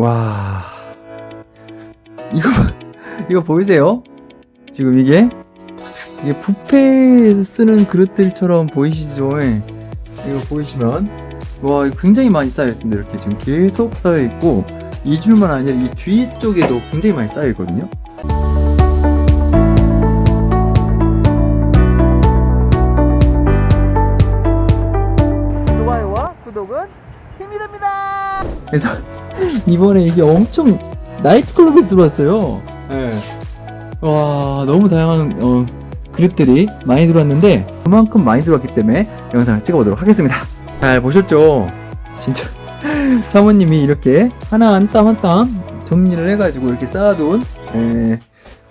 와 이거 이거 보이세요? 지금 이게 이게 뷔페에서 쓰는 그릇들처럼 보이시죠? 예. 이거 보이시면 와 굉장히 많이 쌓여 있습니다. 이렇게 지금 계속 쌓여 있고 이 줄만 아니라 이 뒤쪽에도 굉장히 많이 쌓여 있거든요. 좋아요와 구독은 힘이 됩니다. 그래서 이번에 이게 엄청 나이트클럽에서 들어왔어요. 예. 와 너무 다양한 어, 그릇들이 많이 들어왔는데 그만큼 많이 들어왔기 때문에 영상을 찍어보도록 하겠습니다. 잘 보셨죠? 진짜 사모님이 이렇게 하나 한 땀 한 땀 정리를 해가지고 이렇게 쌓아둔 에,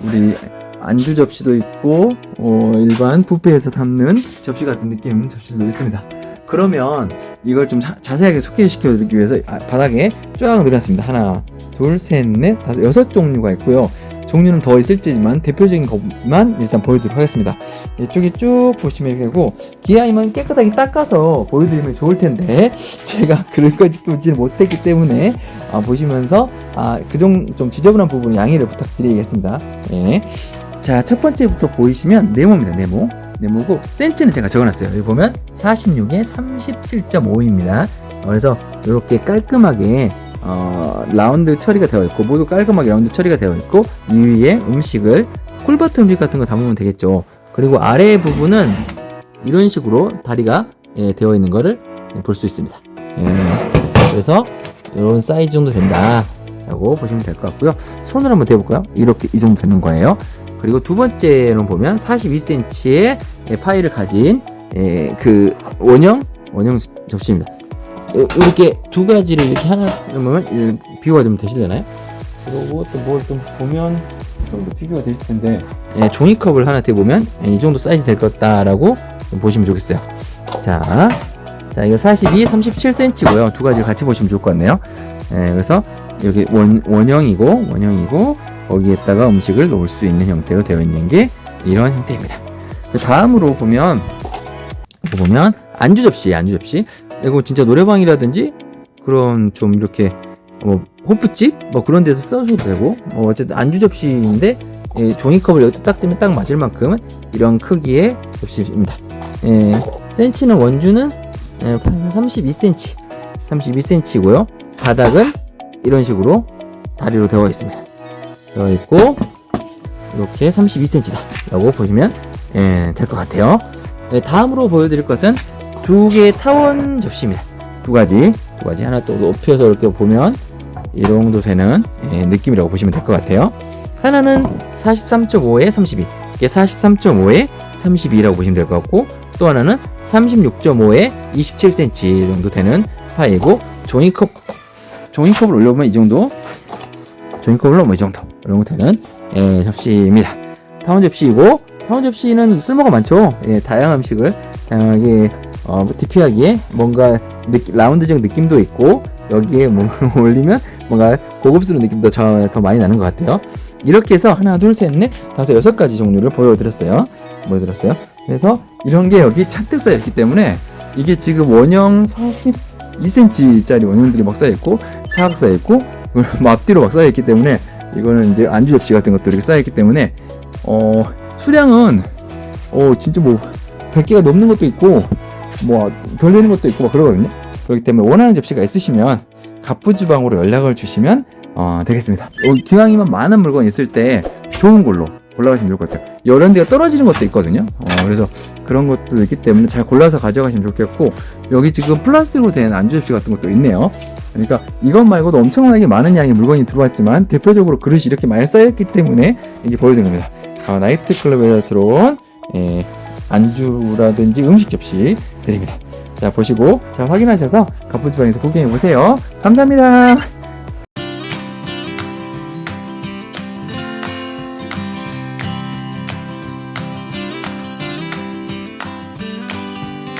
우리 안주 접시도 있고 어, 일반 뷔페에서 담는 접시 같은 느낌 접시도 있습니다. 그러면 이걸 좀 자, 자세하게 소개시켜 드리기 위해서 아, 바닥에 쫙 늘어놨습니다. 하나, 둘, 셋, 넷, 다섯, 여섯 종류가 있고요. 종류는 더 있을지만 대표적인 것만 일단 보여드리도록 하겠습니다. 이쪽에 쭉 보시면 되고 기아이만 깨끗하게 닦아서 보여드리면 좋을 텐데 제가 그럴까지 보지는 못했기 때문에 아, 보시면서 아, 그정 좀 지저분한 부분 양해를 부탁드리겠습니다. 예. 자, 첫 번째부터 보이시면 네모입니다. 네모. 네모고 센치는 제가 적어놨어요. 여기 보면 46에 37.5입니다. 그래서 이렇게 깔끔하게 어, 라운드 처리가 되어 있고 모두 깔끔하게 라운드 처리가 되어 있고 이 위에 음식을 꿀버터 음식 같은 거 담으면 되겠죠. 그리고 아래 부분은 이런 식으로 다리가 예, 되어 있는 거를 볼 수 있습니다. 예, 그래서 이런 사이즈 정도 된다 라고 보시면 될 것 같고요. 손을 한번 대볼까요? 이렇게 이 정도 되는 거예요. 그리고 두 번째로 보면 42cm의 파이를 가진 예, 그 원형 원형 접시입니다. 요- 이렇게 두 가지를 이렇게 하나 보면 비교가 좀 되시려나요? 그리고 또 뭘 좀 보면 좀 더 비교가 되실 텐데 예, 종이컵을 하나 대보면 예, 이 정도 사이즈 될 것 같다라고 좀 보시면 좋겠어요. 자, 자 이거 42, 37cm고요. 두 가지 같이 보시면 좋을 것 같네요. 예, 그래서 여기 원, 원형이고 원형이고 거기에다가 음식을 놓을 수 있는 형태로 되어 있는 게 이런 형태입니다. 그 다음으로 보면 보면 안주 접시, 안주 접시. 이거 진짜 노래방이라든지 그런 좀 이렇게 뭐 호프집 뭐 그런 데서 써줘도 되고 뭐 어쨌든 안주 접시인데 예, 종이컵을 여기다 딱 대면 딱 맞을 만큼 이런 크기의 접시입니다. 예, 센치는 원주는 예, 32cm, 32cm고요. 바닥은 이런 식으로 다리로 되어 있습니다. 되어 있고 이렇게 32cm다 라고 보시면 예, 될 것 같아요. 네, 다음으로 보여드릴 것은 두 개의 타원 접시입니다. 두 가지, 두 가지 하나 또 높여서 이렇게 보면 이 정도 되는 예, 느낌이라고 보시면 될 것 같아요. 하나는 43.5에 32, 이게 43.5에 32라고 보시면 될 것 같고 또 하나는 36.5에 27cm 정도 되는 파이고 종이컵 종이컵을 올려보면 이 정도 종이컵을 올려보면 이 정도 이런 거 되는 예, 접시입니다. 타원 접시이고 타원 접시는 쓸모가 많죠. 예, 다양한 음식을 다양하게 어, DP하기에 뭔가 느끼, 라운드적 느낌도 있고 여기에 뭐 올리면 뭔가 고급스러운 느낌도 저, 더 많이 나는 것 같아요. 이렇게 해서 하나, 둘, 셋, 넷, 다섯, 여섯 가지 종류를 보여드렸어요. 보여드렸어요. 그래서 이런 게 여기 잔뜩 쌓여 있기 때문에 이게 지금 원형 42cm짜리 원형들이 막 쌓여있고 사각 쌓여있고 뭐 앞뒤로 막 쌓여있기 때문에 이거는 이제 안주 접시 같은 것도 이렇게 쌓여있기 때문에 어 수량은 어 진짜 뭐 100개가 넘는 것도 있고 뭐덜 되는 것도 있고 막 그러거든요. 그렇기 때문에 원하는 접시가 있으시면 갑부 주방으로 연락을 주시면 어, 되겠습니다. 어, 기왕이면 많은 물건 있을 때 좋은 걸로 골라가시면 좋을 것 같아요. 이런 데가 떨어지는 것도 있거든요. 어, 그래서 그런 것도 있기 때문에 잘 골라서 가져가시면 좋겠고 여기 지금 플라스틱으로 된 안주 접시 같은 것도 있네요. 그러니까 이것 말고도 엄청나게 많은 양의 물건이 들어왔지만 대표적으로 그릇이 이렇게 많이 쌓였기 때문에 이게 보여드립니다. 어, 나이트클럽에서 들어온 예, 안주라든지 음식 접시 드립니다. 자 보시고 잘 확인하셔서 가푸주방에서 구경해 보세요. 감사합니다.